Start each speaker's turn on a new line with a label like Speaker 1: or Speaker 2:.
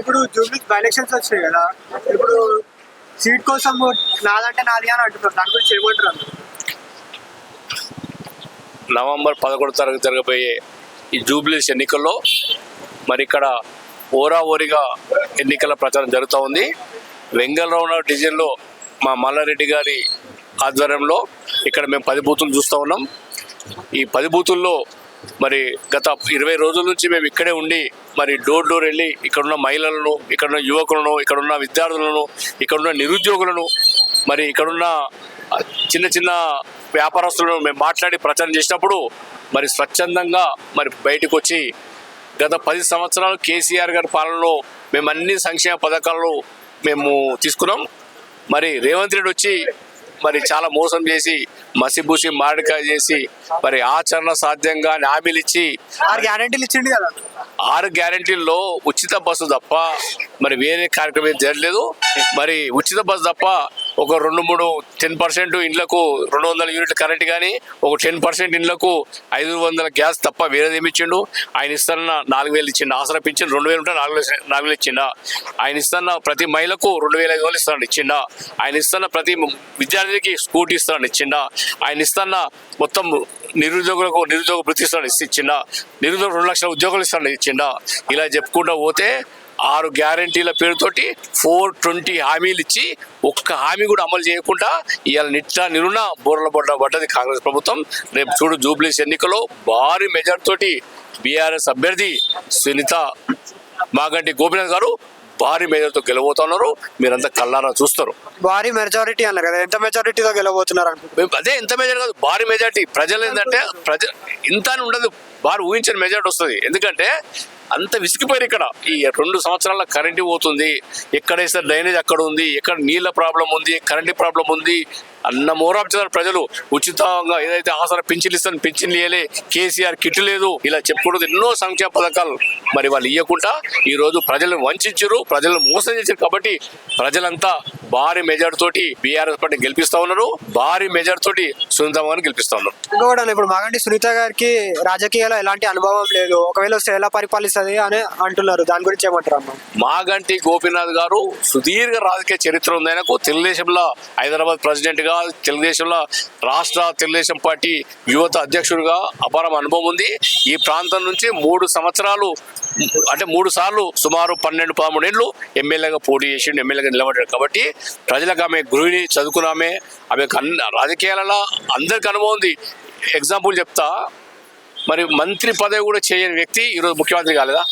Speaker 1: ఇప్పుడు Jubilee by elections వచ్చాయి కదా ఇప్పుడు సీట్ కోసం నాదంటే నాది అని అంటున్నారు. దాని గురించి ఏమంటారు
Speaker 2: నవంబర్ పదకొండు తరగతి జరగబోయే ఈ జూబ్లీస్ ఎన్నికల్లో మరి ఇక్కడ ఓరా ఓరిగా ఎన్నికల ప్రచారం జరుగుతూ ఉంది. వెంగళరావు డివిజన్లో మా మల్లారెడ్డి గారి ఆధ్వర్యంలో ఇక్కడ మేము పది బూతులు చూస్తూ ఉన్నాం. ఈ పది బూతుల్లో మరి గత ఇరవై రోజుల నుంచి మేము ఇక్కడే ఉండి మరి డోర్ డోర్ వెళ్ళి ఇక్కడున్న మహిళలను ఇక్కడున్న యువకులను ఇక్కడున్న విద్యార్థులను ఇక్కడున్న నిరుద్యోగులను మరి ఇక్కడున్న చిన్న చిన్న వ్యాపారస్తులను మేము మాట్లాడి ప్రచారం చేసినప్పుడు మరి స్వచ్ఛందంగా మరి బయటకు వచ్చి గత పది సంవత్సరాలు కేసీఆర్ గారి పాలనలో మేము అన్ని సంక్షేమ పథకాలు మేము తీసుకున్నాం. మరి రేవంత్ రెడ్డి వచ్చి మరి చాలా మోసం చేసి మసిబూసి మామిడికాయ చేసి మరి ఆచరణ సాధ్యంగా హామీలు ఇచ్చి
Speaker 1: ఆరు గ్యారెంటీలు ఇచ్చిండు కదా.
Speaker 2: ఆరు గ్యారంటీల్లో ఉచిత బస్సు తప్ప మరి వేరే కార్యక్రమం జరగలేదు. మరి ఉచిత బస్సు తప్ప ఒక రెండు మూడు టెన్ పర్సెంట్ ఇండ్లకు రెండు వందల యూనిట్ కరెంట్ కానీ ఒక టెన్ పర్సెంట్ ఇండ్లకు ఐదు వందల గ్యాస్ తప్ప వేరేది ఏమి ఇచ్చిండు? ఆయన ఇస్తున్న నాలుగు వేలు ఇచ్చిండు. ఆసరా పింఛన్ రెండు వేలు ఉంటే నాలుగు వేలు నాలుగు వేలు ఇచ్చిండా? ఆయన ఇస్తున్న ప్రతి మహిళకు రెండు వేల ఐదు వందలు ఇస్తాడు ఇచ్చిండా? ఆయన ఇస్తున్న ప్రతి విద్యార్థికి స్కూటీ ఇస్తాడు ఇచ్చిండా? ఆయన ఇస్తున్న మొత్తం నిరుద్యోగులకు నిరుద్యోగ వృత్తి ఇస్తాడు ఇచ్చిండా? నిరుద్యోగ రెండు లక్షల ఉద్యోగాలు ఇస్తాడు ఇచ్చిండా? ఇలా చెప్పుకుంటూ పోతే ఆరు గ్యారంటీల పేరుతోటి ఫోర్ ట్వంటీ హామీలు ఇచ్చి ఒక్క హామీ కూడా అమలు చేయకుండా ఇవాళ నిట్ట నిరుణ బోర్ల పడ్డ పడ్డది కాంగ్రెస్ ప్రభుత్వం. రేపు చూడు జూబ్లీస్ ఎన్నికలో భారీ మెజార్టీ తోటి బీఆర్ఎస్ అభ్యర్థి సునీత మాగంటి గోపినాథ్ గారు భారీ మెజార్టీతో గెలబోతున్నారు మీరంతా కళ్ళారా చూస్తారు.
Speaker 1: భారీ మెజారిటీ అన్నారు కదా ఎంత మెజారిటీతో
Speaker 2: మేము అదే ఎంత మెజార్టీ కాదు భారీ మెజార్టీ ప్రజలు ఏంటంటే ప్రజ ఇంత అని ఉండదు భారీ ఊహించని మెజార్టీ వస్తుంది. ఎందుకంటే అంత విసిగిపోయారు ఇక్కడ. ఈ రెండు సంవత్సరాల కరెంట్ పోతుంది. ఎక్కడ వేస్తే డ్రైనేజ్ అక్కడ ఉంది ఎక్కడ నీళ్ళ ప్రాబ్లం ఉంది కరెంట్ ప్రాబ్లం ఉంది. అన్న మోరాపుతున్నారు ప్రజలు. ఉచితంగా ఏదైతే ఆసరా పింఛన్లు ఇస్తాను పింఛన్లు ఇవ్వలే కేసీఆర్ కిట్ లేదు. ఇలా చెప్పుకుంటూ ఎన్నో సంక్షేమ పథకాలు మరి వాళ్ళు ఇవ్వకుండా ఈ రోజు ప్రజలను వంచారు ప్రజలను మోసం చేశారు కాబట్టి ప్రజలంతా భారీ మెజార్టీ తోటి బీఆర్ఎస్ పార్టీ గెలిపిస్తా ఉన్నారు. భారీ మెజార్టీ తోటి సునీత గారిని గెలిపిస్తా ఉన్నారు.
Speaker 1: ఇంకొకటి ఇప్పుడు మాగంటి సునీత గారికి రాజకీయాల్లో ఎలాంటి అనుభవం లేదు. ఒకవేళ వస్తే ఎలా పరిపాలిస్తుంది అని అంటున్నారు. దాని గురించి ఏమంటారు అన్న
Speaker 2: మాగంటి గోపీనాథ్ గారు సుదీర్ఘ రాజకీయ చరిత్ర ఉంది ఆయనకు. తెలుగుదేశంలో హైదరాబాద్ ప్రెసిడెంట్గా తెలుగుదేశంలో రాష్ట్ర తెలుగుదేశం పార్టీ యువత అధ్యక్షుడిగా అపారం అనుభవం ఉంది. ఈ ప్రాంతం నుంచి మూడు సంవత్సరాలు అంటే మూడు సార్లు సుమారు పన్నెండు పదమూడు ఏళ్ళు ఎమ్మెల్యేగా పోటీ చేసి ఎమ్మెల్యేగా నిలబడ్డాడు కాబట్టి ప్రజలకు ఆమె గురువుని చదువుకున్నామే. ఆమె అన్ని రాజకీయాలలో అందరికి అనుభవం ఉంది. ఎగ్జాంపుల్ చెప్తా. మరి మంత్రి పదవి కూడా చేయని వ్యక్తి ఈరోజు ముఖ్యమంత్రి కాలేదా?